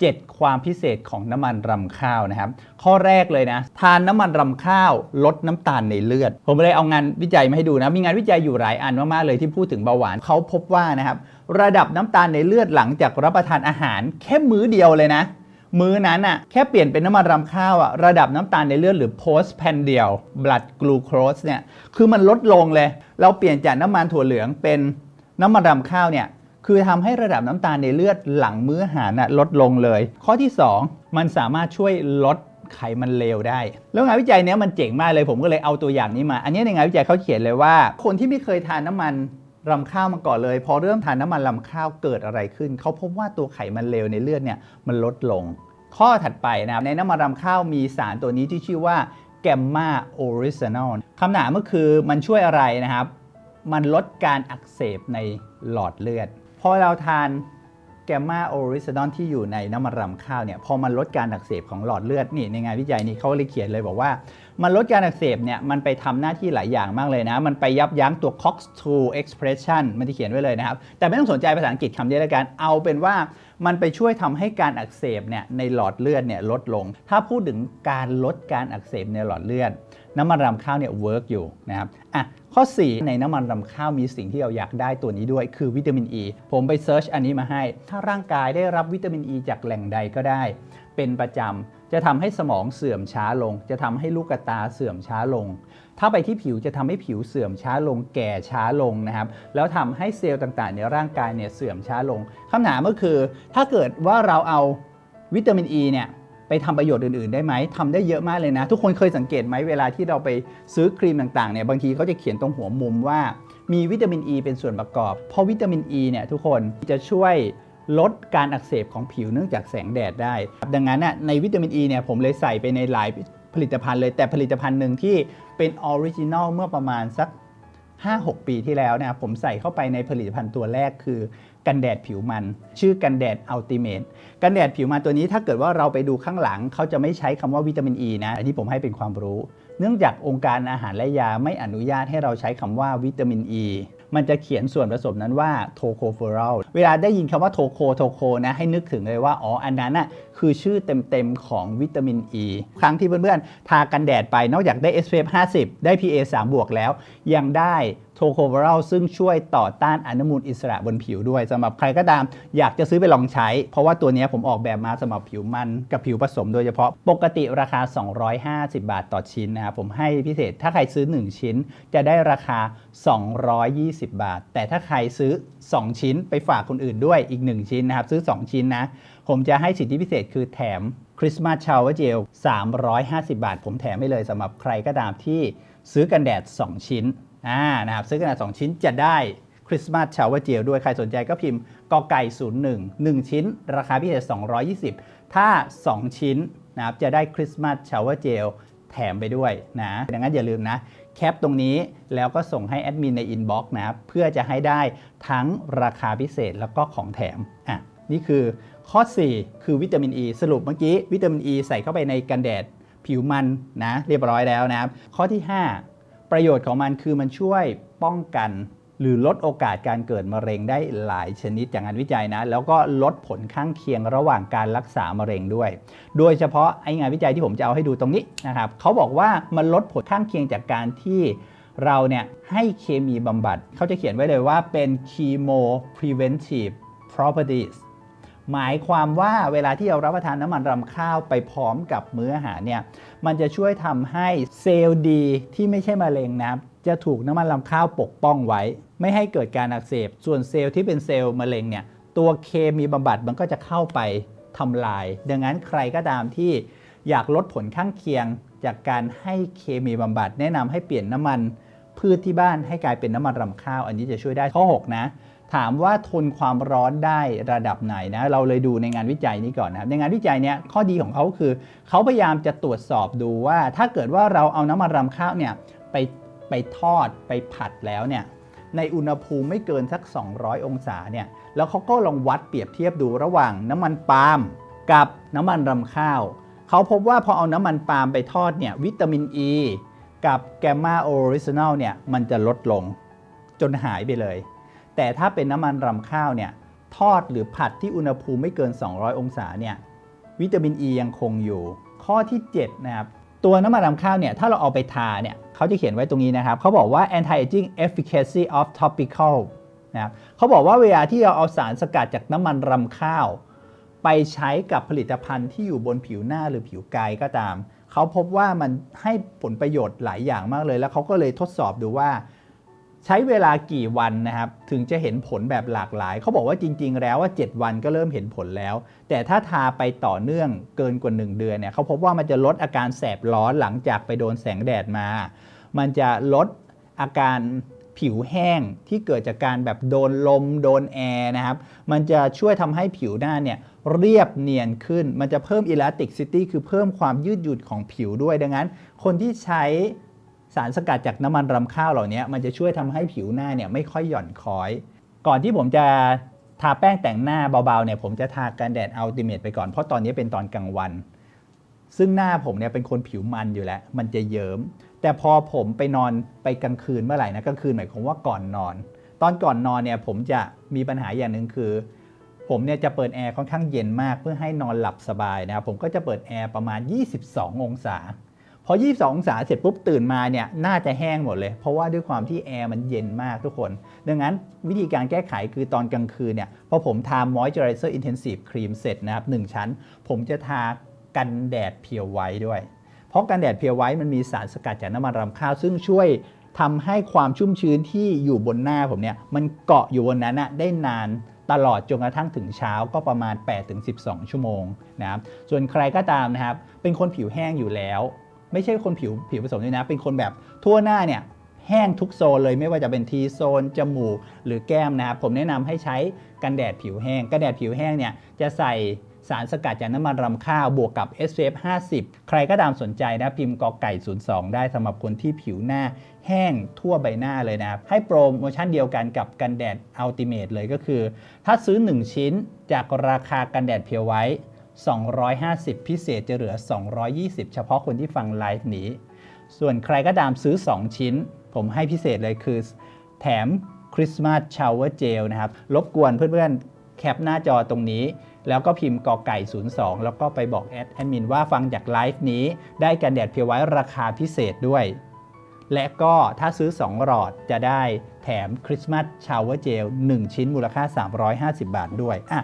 7 ความพิเศษของน้ำมันรำข้าวนะครับ ข้อแรกเลยนะ ทานน้ำมันรำข้าวลดน้ำตาลในเลือด ผมเลยเอางานวิจัยมาให้ดูนะ มีงานวิจัยอยู่หลายอันมากๆเลยที่พูดถึงเบาหวานเขาพบว่านะครับระดับน้ำตาลในเลือดหลังจากรับประทานอาหารแค่มื้อเดียวเลยนะมื้อนั้นอะแค่เปลี่ยนเป็นน้ำมันรำข้าวอะระดับน้ำตาลในเลือดหรือ post prandial blood glucose เนี่ยคือมันลดลงเลย เราเปลี่ยนจากน้ำมันถั่วเหลืองเป็นน้ำมันรำข้าวเนี่ย คือทำให้ระดับน้ำตาลในเลือดหลังมื้ออาหารนะลดลงเลย ข้อที่ 2 มันสามารถช่วยลดไขมันเลวได้ แล้วงานวิจัยเนี้ยมันเจ๋งมากเลยผมก็เลยเอาตัวอย่างนี้มา อันนี้ในงานวิจัยเขาเขียนเลยว่า คนที่ไม่เคยทานน้ำมันรำข้าวมาก่อนเลย พอเริ่มทานน้ำมันรำข้าวเกิดอะไรขึ้น เขาพบว่าตัวไขมันเลวในเลือดเนี่ยมันลดลง ข้อถัดไปนะครับในน้ำมันรำข้าวมีสารตัวนี้ที่ชื่อว่าแกมมาโอริซานอลคำถามก็คือมันช่วยอะไรนะครับ มันลดการอักเสบในหลอดเลือด พอเราทานแกมมาโอริซานอลที่อยู่ในน้ำมันรำข้าวเนี่ยพอมันลดการอักเสบของหลอดเลือดนี่ในงานวิจัยนี้เขาเลยเขียนเลยบอกว่า มันลดการอักเสบเนี่ยมันไปทำหน้าที่หลายอย่างมากเลยนะ มันไปยับยั้งตัว COX2 expression มันที่เขียนไว้เลยนะครับ แต่ไม่ต้องสนใจภาษาอังกฤษคำนี้แล้วกัน เอาเป็นว่ามันไปช่วยทำให้การอักเสบเนี่ยในหลอดเลือดเนี่ยลดลง ถ้าพูดถึงการลดการอักเสบในหลอดเลือด น้ำมันรำข้าวเนี่ยเวิร์กอยู่นะครับอะข้อ 4 ในน้ำมันรำข้าวมีสิ่งที่เราอยากได้ตัวนี้ด้วยคือวิตามินอ e. ีผมไปเซิร์ชอันนี้มาให้ ถ้าร่างกายได้รับวิตามินอ e ีจากแหล่งใดก็ได้ เป็นประจำจะทำให้สมองเสื่อมช้าลง จะทำให้ลูกตาเสื่อมช้าลง ถ้าไปที่ผิวจะทำให้ผิวเสื่อมช้าลง แก่ช้าลงนะครับแล้วทำให้เซลล์ต่างๆ ในร่างกายเนี่ยเสื่อมช้าลงคำถามก็คือ ถ้าเกิดว่าเราเอาวิตามินอ e ีเนี่ย ไปทำประโยชน์อื่น ๆ ได้ไหมทำได้เยอะมากเลยนะ ทุกคนเคยสังเกตไหมเวลาที่เราไปซื้อครีมต่างๆเนี่ยบางทีเขาจะเขียนตรงหัวมุมว่ามีวิตามินอ e ีเป็นส่วนประกอบ เพราะวิตามินอ e ีเนี่ยทุกคนจะช่วยลดการอักเสบของผิวเนื่องจากแสงแดดได้ ดังนั้นน่ะในวิตามินอ e ีเนี่ยผมเลยใส่ไปในหลายผลิตภัณฑ์เลย แต่ผลิตภัณฑ์หนึ่งที่เป็นออริจินอลเมื่อประมาณสัก 5-6 ปีที่แล้วนะผมใส่เข้าไปในผลิตภัณฑ์ตัวแรกคือ กันแดดผิวมัน ชื่อกันแดดอัลติเมทกันแดดผิวมันตัวนี้ถ้าเกิดว่าเราไปดูข้างหลัง เขาจะไม่ใช้คำว่าวิตามินอ e ีนะ อันนี้ผมให้เป็นความรู้ เนื่องจากองค์การอาหารและยาไม่อนุญาตให้เราใช้คำว่าวิตามินอ e. ีมันจะเขียนส่วนผสมนั้นว่าโทโคเฟอรอลเวลาได้ยินคำว่าโทโคโทโคนะให้นึกถึงเลยว่า อ๋อ อันนั้นน่ะคือชื่อเต็มๆของวิตามินอ e. ีครั้งที่เพื่อนๆ ทากันแดดไปนอกจากได้ SPF 50 ได้ PA 3 บวกแล้ว ยังได้ โทโคเวอรัลซึ่งช่วยต่อต้านอนุมูลอิสระบนผิวด้วยสำหรับใครก็ตาม อยากจะซื้อไปลองใช้ เพราะว่าตัวนี้ผมออกแบบมาสำหรับผิวมันกับผิวผสมโดยเฉพาะปกติราคา 250 บาทต่อชิ้นนะครับผมให้พิเศษถ้าใครซื้อ 1 ชิ้นจะได้ราคา 220 บาท แต่ถ้าใครซื้อ 2 ชิ้นไปฝากคนอื่นด้วยอีก 1 ชิ้นนะครับซื้อ 2 ชิ้นนะ ผมจะให้สิทธิพิเศษคือแถมคริสต์มาสชาวเวอร์เจล350 บาท ผมแถมให้เลยสำหรับใครก็ตามที่ซื้อกันแดด 2 ชิ้น อ่านะครับซื้อกันแด2 ชิ้นจะได้คริสต์มาสชาวเวอร์เจลด้วยใครสนใจก็พิมพ์กอไก่01 1 ชิ้น ราคาพิเศษ 220 ถ้า 2 ชิ้นนะครับจะได้คริสต์มาสชาวเวอร์เจลแถมไปด้วยนะดังนั้นอย่าลืมนะ แคปตรงนี้แล้วก็ส่งให้แอดมินในอินบ็อกซ์นะครับเพื่อจะให้ได้ทั้งราคาพิเศษแล้วก็ของแถมอะนี่คือข้อ 4 คือวิตามินอ e. ีสรุปเมื่อกี้วิตามินอ e. ใส่เข้าไปในกันแดดผิวมันนะเรียบร้อยแล้วนะครับ ข้อที่ 5 ประโยชน์ของมันคือมันช่วยป้องกันหรือลดโอกาสการเกิดมะเร็งได้หลายชนิดจากงานวิจัยนะ แล้วก็ลดผลข้างเคียงระหว่างการรักษามะเร็งด้วย โดยเฉพาะไองานวิจัยที่ผมจะเอาให้ดูตรงนี้นะครับเขาบอกว่ามันลดผลข้างเคียงจากการที่เราเนี่ยให้เคมีบำบัดเขาจะเขียนไว้เลยว่าเป็น chemo preventive properties หมายความว่าเวลาที่เรารับประทานน้ำมันรำข้าวไปพร้อมกับมื้ออาหารเนี่ย มันจะช่วยทำให้เซลล์ดีที่ไม่ใช่มะเร็งนะจะถูกน้ำมันรำข้าวปกป้องไว้ ไม่ให้เกิดการอักเสบ ส่วนเซลล์ที่เป็นเซลล์มะเร็งเนี่ยตัวเคมีบำบัดมันก็จะเข้าไปทำลาย ดังนั้นใครก็ตามที่อยากลดผลข้างเคียง จากการให้เคมีบำบัดแนะนำให้เปลี่ยนน้ำมันพืชที่บ้านให้กลายเป็นน้ำมันรำข้าว อันนี้จะช่วยได้ข้อ 6 นะ ถามว่าทนความร้อนได้ระดับไหนนะเราเลยดูในงานวิจัยนี้ก่อนนะครับในงานวิจัยเนี้ยข้อดีของเขาคือ เขาพยายามจะตรวจสอบดูว่า ถ้าเกิดว่าเราเอาน้ำมันรำข้าวเนี่ยไปไปทอดไปผัดแล้วเนี่ยในอุณหภูมิไม่เกินสัก 200 องศาเนี่ยแล้วเขาก็ลองวัดเปรียบเทียบดูระหว่างน้ำมันปาล์มกับน้ำมันรำข้าว เขาพบว่าพอเอาน้ำมันปาล์มไปทอดเนี่ยวิตามินอ e ีกับแกมมาโอริจินอลเนี่ยมันจะลดลงจนหายไปเลย แต่ถ้าเป็นน้ำมันรำข้าวเนี่ยทอดหรือผัดที่อุณหภูมิไม่เกิน 200 องศาเนี่ยวิตามินอ e ียังคงอยู่ ข้อที่7นะครับตัวน้ำมันรำข้าวเนี่ยถ้าเราเอาไปทาเนี่ยเขาจะเขียนไว้ตรงนี้นะครับเขาบอกว่า anti-aging efficacy of topical นะครับเขาบอกว่าเวลาที่เราเอาสารสกัดจากน้ำมันรำข้าว ไปใช้กับผลิตภัณฑ์ที่อยู่บนผิวหน้าหรือผิวกายก็ตาม เขาพบว่ามันให้ผลประโยชน์หลายอย่างมากเลย แล้วเขาก็เลยทดสอบดูว่า ใช้เวลากี่วันนะครับถึงจะเห็นผลแบบหลากหลาย เขาบอกว่าจริง ๆ แล้วว่า 7 วันก็เริ่มเห็นผลแล้ว แต่ถ้าทาไปต่อเนื่องเกินกว่า 1 เดือนเนี่ยเขาพบว่ามันจะลดอาการแสบร้อนหลังจากไปโดนแสงแดดมา มันจะลดอาการผิวแห้งที่เกิดจากการแบบโดนลมโดนแอร์นะครับ มันจะช่วยทำให้ผิวหน้าเนี่ยเรียบเนียนขึ้น มันจะเพิ่ม elasticity คือเพิ่มความยืดหยุ่นของผิวด้วย ดังนั้น คนที่ใช้ารสกัดจากน้ำมันรำข้าวเหล่านี้มันจะช่วยทำให้ผิวหน้าเนี่ยไม่ค่อยหย่อนคล้อย ก่อนที่ผมจะทาแป้งแต่งหน้าเบาๆเนี่ยผมจะทากันแดดอัลติเมทไปก่อนเพราะตอนนี้เป็นตอนกลางวัน ซึ่งหน้าผมเนี่ยเป็นคนผิวมันอยู่แล้ว มันจะเยิ้มแต่พอผมไปนอนไปกลางคืนเมื่อไหร่นะกลางคืนหมายความว่าก่อนนอน ตอนก่อนนอนเนี่ยผมจะมีปัญหาอย่างหนึ่งคือ ผมเนี่ยจะเปิดแอร์ค่อนข้างเย็นมากเพื่อให้นอนหลับสบายนะครับผมก็จะเปิดแอร์ประมาณ 22 องศา พอ 22 องศาเสร็จปุ๊บตื่นมาเนี่ยน่าจะแห้งหมดเลย เพราะว่าด้วยความที่แอร์มันเย็นมากทุกคน ดังนั้นวิธีการแก้ไขคือตอนกลางคืนเนี่ยพอผมทา Moisturizer Intensive Cream เสร็จนะครับหนึ่งชั้น ผมจะทากันแดดเพียวไว้ด้วย เพราะกันแดดเพียวไว้มันมีสารสกัดจากน้ำมันรำข้าว ซึ่งช่วยทำให้ความชุ่มชื้นที่อยู่บนหน้าผมเนี่ยมันเกาะอยู่บนนั้นนะได้นานตลอดจนกระทั่งถึงเช้าก็ประมาณ 8-12 ชั่วโมงนะครับส่วนใครก็ตามนะครับเป็นคนผิวแห้งอยู่แล้ว ไม่ใช่คนผิวผิวผสมด้วยนะ เป็นคนแบบทั่วหน้าเนี่ยแห้งทุกโซนเลยไม่ว่าจะเป็นทีโซน จมูก หรือแก้มนะครับ ผมแนะนำให้ใช้กันแดดผิวแห้ง กันแดดผิวแห้งเนี่ยจะใส่สารสกัดจากน้ำมันรำข้าวบวกกับ SPF 50 ใครก็ตามสนใจนะพิมพ์กอไก่ 02 ได้สำหรับคนที่ผิวหน้าแห้งทั่วใบหน้าเลยนะครับ ให้โปรโมชั่นเดียวกันกับกันแดดอัลติเมทเลยก็คือ ถ้าซื้อ 1 ชิ้นจากราคากันแดดเพียวไว้ 250 พิเศษจะเหลือ 220 เฉพาะคนที่ฟังไลฟ์นี้ ส่วนใครก็ตามซื้อ 2 ชิ้น ผมให้พิเศษเลยคือ แถมคริสต์มาสชาวเวอร์เจลนะครับรบกวนเพื่อนๆ แคปหน้าจอตรงนี้ แล้วก็พิมพ์กอไก่ 02 แล้วก็ไปบอกแอดแอดมินว่าฟังจากไลฟ์นี้ ได้กันแดดเพียวไว้ราคาพิเศษด้วย และก็ถ้าซื้อ 2 หลอดจะได้แถมคริสต์มาสชาวเวอร์เจล1 ชิ้นมูลค่า 350 บาทด้วยอะ